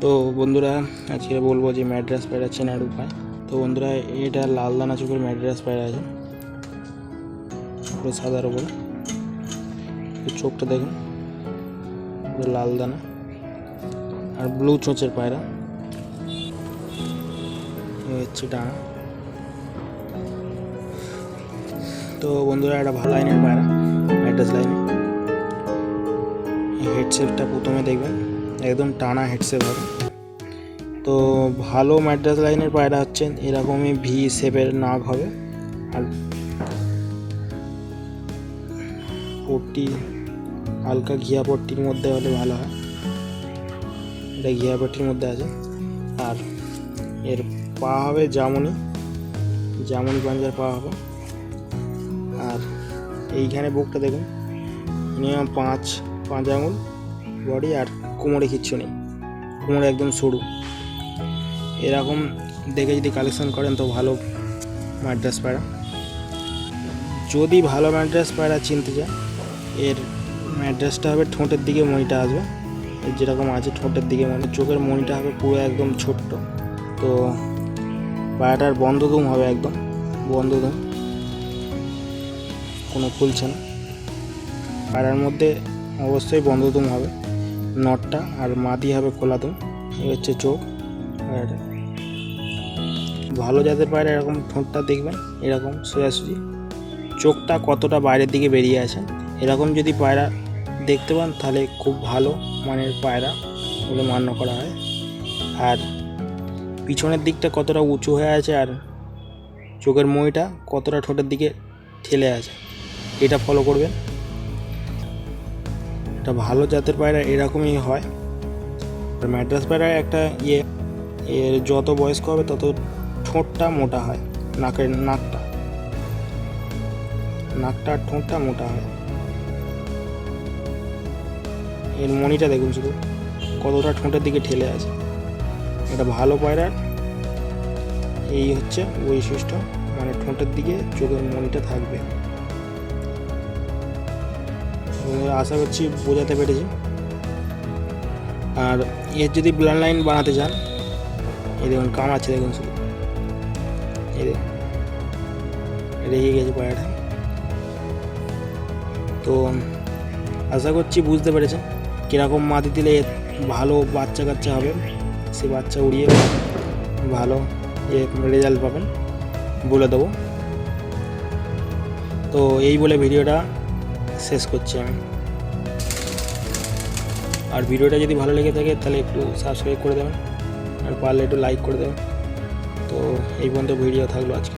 তো বন্ধুরা, আজকে বলব যে ম্যাড্রাস পায়রা চেনার উপায়। তো বন্ধুরা, এটা লাল দানা চোখের ম্যাড্রাস পায়রা আছে। পুরো সাদার ওপরে চোখটা দেখুন, পুরো লাল দানা। আর ব্লু চোঁচের পায়রা। হচ্ছে ডানা। তো বন্ধুরা একটা ভালো লাইনের পায়রা, ম্যাড্রাস লাইনে হেডসেটটা প্রথমে দেখবেন। একদম টানা হেডসেট হবে তো ভালো ম্যাড্রাস লাইনের পায়রা হচ্ছে এরকমই ভি শেপের নাক হবে। আর পট্টি, হালকা ঘিয়া পট্টির মধ্যে হলে ভালো হয়। এটা ঘিয়া পট্টির মধ্যে আছে। আর এর পা হবে জামুনি জামুনি পাঞ্জার পা হবে। আর এইখানে বুকটা দেখুন, মিনিমাম পাঁচ পাঁচ আঙুল বডি আর কোমরে কিচ্ছু নেই। কোমরে একদম সরু। এরকম দেখে যদি কালেকশন করেন তো ভালো ম্যাড্রাস পায়রা যদি ভালো ম্যাড্রাস পায়রা চিনতে চান, এর ম্যাড্রাসটা হবে ঠোঁটের দিকে মনিটা আসবে। যেরকম আছে ঠোঁটের দিকে মনি। চোখের মনিটা হবে পুরো একদম ছোট্ট। তো পায়রাটার বন্ধ দুম হবে একদম। বন্ধ দুম কোনো খুলছে না। পায়রার মধ্যে অবশ্যই বন্ধ দুম হবে। নটটা আর মাদি হবে খোলা দুম এই হচ্ছে চোখ। আর ভালো জাতের পায়রা এরকম ঠোঁটটা দেখবেন, এরকম সোজাসুজি। চোখটা কতটা বাইরের দিকে বেরিয়ে আছে। এরকম যদি পায়রা দেখতে পান, তাহলে খুব ভালো মানের পায়রা বলে মান্য করা হয়। আর পিছনের দিকটা কতটা উঁচু হয়ে আছে আর চোখের মইটা কতটা ঠোঁটের দিকে ঠেলে আছে, এটা ফলো করবেন। একটা ভালো জাতের পায়রা এরকমই হয়। আর ম্যাড্রাস পায়রা একটা ইয়ে এর যত বয়স্ক হবে তত ঠোঁটটা মোটা হয়, নাকের নাকটা। নাকটা আর ঠোঁটটা মোটা হয়। এর মনিটা দেখুন শুধু, কতটা ঠোঁটের দিকে ঠেলে আছে। এটা ভালো পায়রার, এই হচ্ছে বৈশিষ্ট্য মানে ঠোঁটের দিকে চোখের মনিটা থাকবে। আশা করছি বোঝাতে পেরেছি। আর এর যদি ব্লাড লাইন বানাতে চান, এই দেখুন, কাম আছে দেখুন শুধু। এই রেগে গেছে পায়রাটা তো আশা করছি বুঝতে পেরেছেন কীরকম মাটি দিলে ভালো বাচ্চা কাচ্চা হবে। সে বাচ্চা উড়িয়ে ভালো এ রেজাল্ট পাবেন বলে দেবো। তো এই বলে ভিডিওটা শেষ করছি আমি। আর ভিডিওটা যদি ভালো লেগে থাকে, তাহলে একটু সাবস্ক্রাইব করে দেবেন। আর পারলে একটু লাইক করে দেবেন। তো এই পর্যন্ত ভিডিও থাকল আজকে।